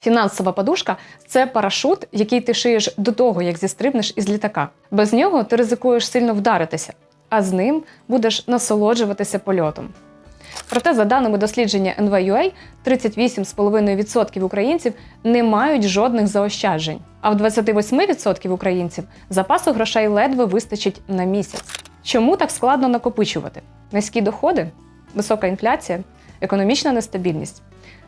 Фінансова подушка це парашут, який ти шиєш до того, як зістрибнеш із літака. Без нього ти ризикуєш сильно вдаритися, а з ним будеш насолоджуватися польотом. Проте, за даними дослідження NVUA, 38,5% українців не мають жодних заощаджень, а в 28% українців запасу грошей ледве вистачить на місяць. Чому так складно накопичувати? Низькі доходи, висока інфляція, економічна нестабільність.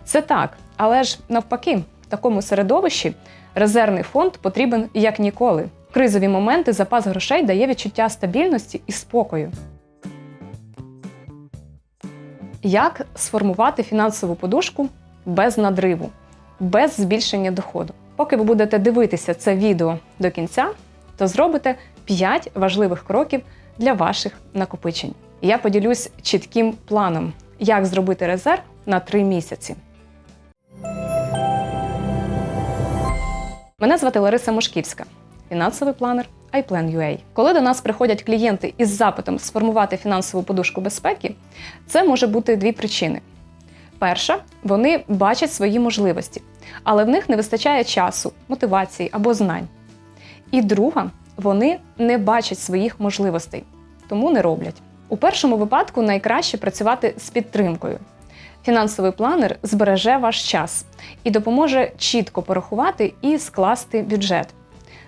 Це так, але ж навпаки, в такому середовищі резервний фонд потрібен як ніколи. В кризові моменти запас грошей дає відчуття стабільності і спокою. Як сформувати фінансову подушку без надриву, без збільшення доходу? Поки ви будете дивитися це відео до кінця, то зробите 5 важливих кроків для ваших накопичень. Я поділюсь чітким планом, як зробити резерв на 3 місяці. Мене звати Лариса Мошківська, фінансовий планер iPlan.ua. Коли до нас приходять клієнти із запитом сформувати фінансову подушку безпеки, це може бути дві причини. Перша, вони бачать свої можливості, але в них не вистачає часу, мотивації або знань. І друга, вони не бачать своїх можливостей, тому не роблять. У першому випадку найкраще працювати з підтримкою. Фінансовий планер збереже ваш час і допоможе чітко порахувати і скласти бюджет.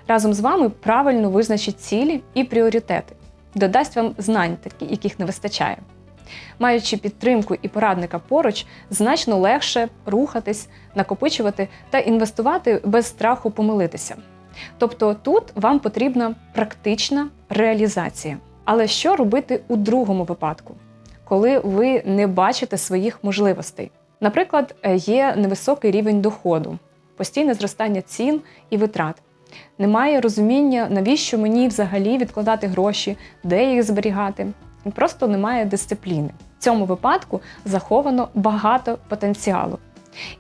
Разом з вами правильно визначить цілі і пріоритети, додасть вам знань, яких не вистачає. Маючи підтримку і порадника поруч, значно легше рухатись, накопичувати та інвестувати без страху помилитися. Тобто тут вам потрібна практична реалізація. Але що робити у другому випадку? Коли ви не бачите своїх можливостей. Наприклад, є невисокий рівень доходу, постійне зростання цін і витрат. Немає розуміння, навіщо мені взагалі відкладати гроші, де їх зберігати. Просто немає дисципліни. В цьому випадку заховано багато потенціалу.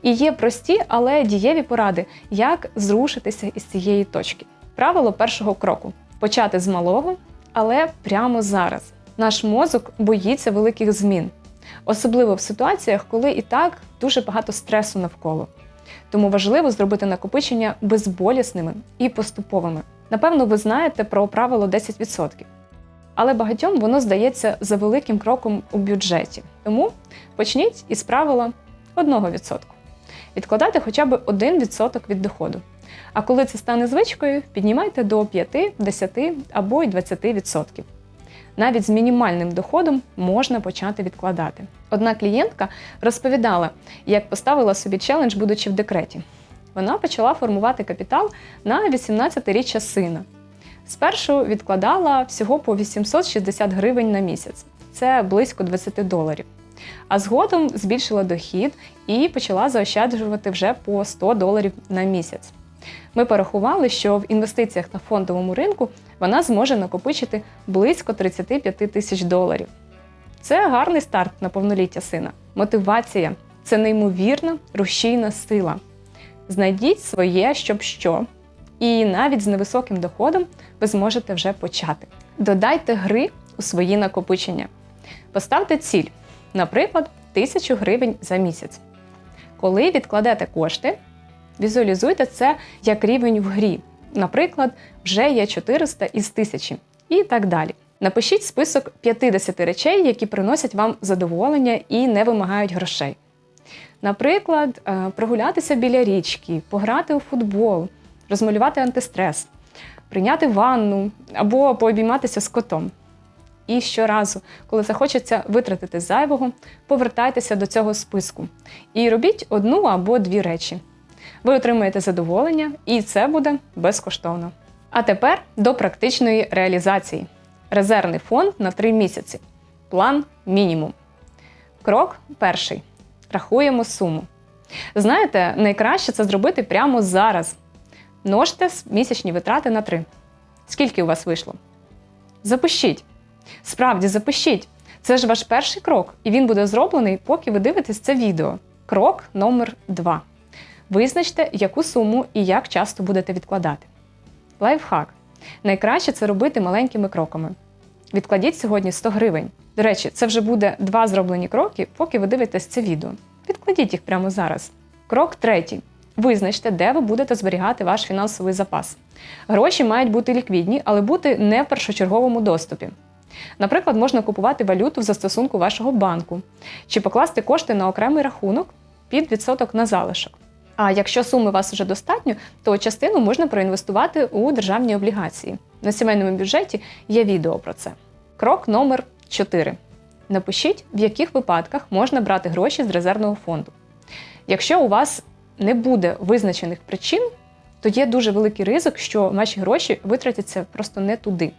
І є прості, але дієві поради, як зрушитися із цієї точки. Правило першого кроку почати з малого, але прямо зараз. Наш мозок боїться великих змін, особливо в ситуаціях, коли і так дуже багато стресу навколо. Тому важливо зробити накопичення безболісними і поступовими. Напевно, ви знаєте про правило 10%. Але багатьом воно здається за великим кроком у бюджеті. Тому почніть із правила 1%. Відкладайте хоча б 1% від доходу. А коли це стане звичкою, піднімайте до 5, 10 або й 20%. Навіть з мінімальним доходом можна почати відкладати. Одна клієнтка розповідала, як поставила собі челендж, будучи в декреті. Вона почала формувати капітал на 18-річчя сина. Спершу відкладала всього по 860 гривень на місяць, це близько 20 доларів. А згодом збільшила дохід і почала заощаджувати вже по 100 доларів на місяць. Ми порахували, що в інвестиціях на фондовому ринку вона зможе накопичити близько 35 тисяч доларів. Це гарний старт на повноліття сина. Мотивація це неймовірна рушійна сила. Знайдіть своє, щоб що. І навіть з невисоким доходом ви зможете вже почати. Додайте гри у свої накопичення. Поставте ціль, наприклад, 1000 гривень за місяць. Коли відкладете кошти, Візуалізуйте це як рівень в грі. Наприклад, вже є 400 із 1000 і так далі. Напишіть список 50 речей, які приносять вам задоволення і не вимагають грошей. Наприклад, е, прогулятися біля річки, пограти у футбол, розмалювати антистрес, прийняти ванну або пообійматися з котом. І щоразу, коли захочеться витратити зайвого, повертайтеся до цього списку і робіть одну або дві речі. Ви отримаєте задоволення, і це буде безкоштовно. А тепер до практичної реалізації. Резервний фонд на 3 місяці. План мінімум. Крок перший. Рахуємо суму. Знаєте, найкраще це зробити прямо зараз. Множте місячні витрати на 3. Скільки у вас вийшло? Запишіть. Справді, запишіть. Це ж ваш перший крок, і він буде зроблений, поки ви дивитесь це відео. Крок номер 2. Визначте, яку суму і як часто будете відкладати. Лайфхак. Найкраще це робити маленькими кроками. Відкладіть сьогодні 100 гривень. До речі, це вже буде два зроблені кроки, поки ви дивитесь це відео. Відкладіть їх прямо зараз. Крок третій. Визначте, де ви будете зберігати ваш фінансовий запас. Гроші мають бути ліквідні, але бути не в першочерговому доступі. Наприклад, можна купувати валюту в застосунку вашого банку чи покласти кошти на окремий рахунок під відсоток на залишок. А якщо суми у вас вже достатньо, то частину можна проінвестувати у державні облігації. На сімейному бюджеті є відео про це. Крок номер 4. Напишіть, в яких випадках можна брати гроші з резервного фонду. Якщо у вас не буде визначених причин, то є дуже великий ризик, що ваші гроші витратяться просто не туди.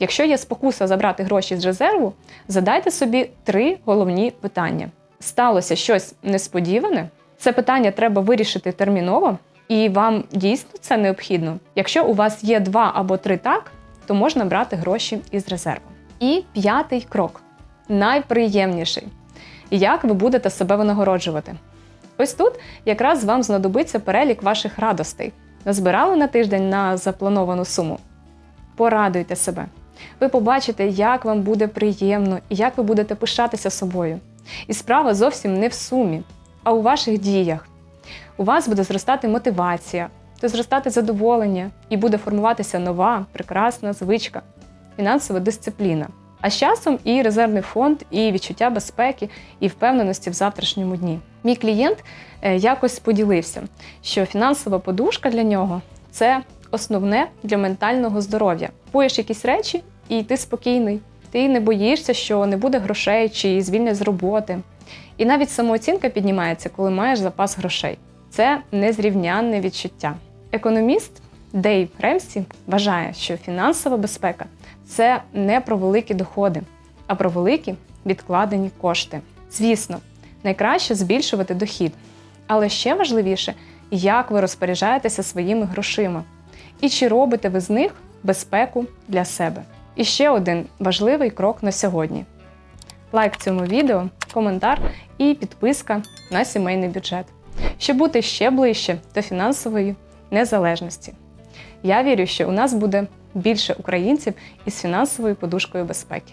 Якщо є спокуса забрати гроші з резерву, задайте собі три головні питання. Сталося щось несподіване, це питання треба вирішити терміново, і вам дійсно це необхідно. Якщо у вас є два або три так, то можна брати гроші із резерву. І п'ятий крок найприємніший. Як ви будете себе винагороджувати? Ось тут якраз вам знадобиться перелік ваших радостей. Назбирали на тиждень на заплановану суму. Порадуйте себе. Ви побачите, як вам буде приємно і як ви будете пишатися собою. І справа зовсім не в сумі, а у ваших діях. У вас буде зростати мотивація, буде зростати задоволення і буде формуватися нова, прекрасна звичка, фінансова дисципліна. А з часом і резервний фонд, і відчуття безпеки, і впевненості в завтрашньому дні. Мій клієнт е, якось поділився, що фінансова подушка для нього це основне для ментального здоров'я. Купуєш якісь речі, і ти спокійний. Ти не боїшся, що не буде грошей чи звільнять з роботи. І навіть самооцінка піднімається, коли маєш запас грошей. Це незрівнянне відчуття. Економіст Дейв Ремсі вважає, що фінансова безпека це не про великі доходи, а про великі відкладені кошти. Звісно, найкраще збільшувати дохід, але ще важливіше, як ви розпоряджаєтеся своїми грошима і чи робите ви з них безпеку для себе. І ще один важливий крок на сьогодні: лайк цьому відео, коментар і підписка на сімейний бюджет, щоб бути ще ближче до фінансової незалежності. Я вірю, що у нас буде більше українців із фінансовою подушкою безпеки.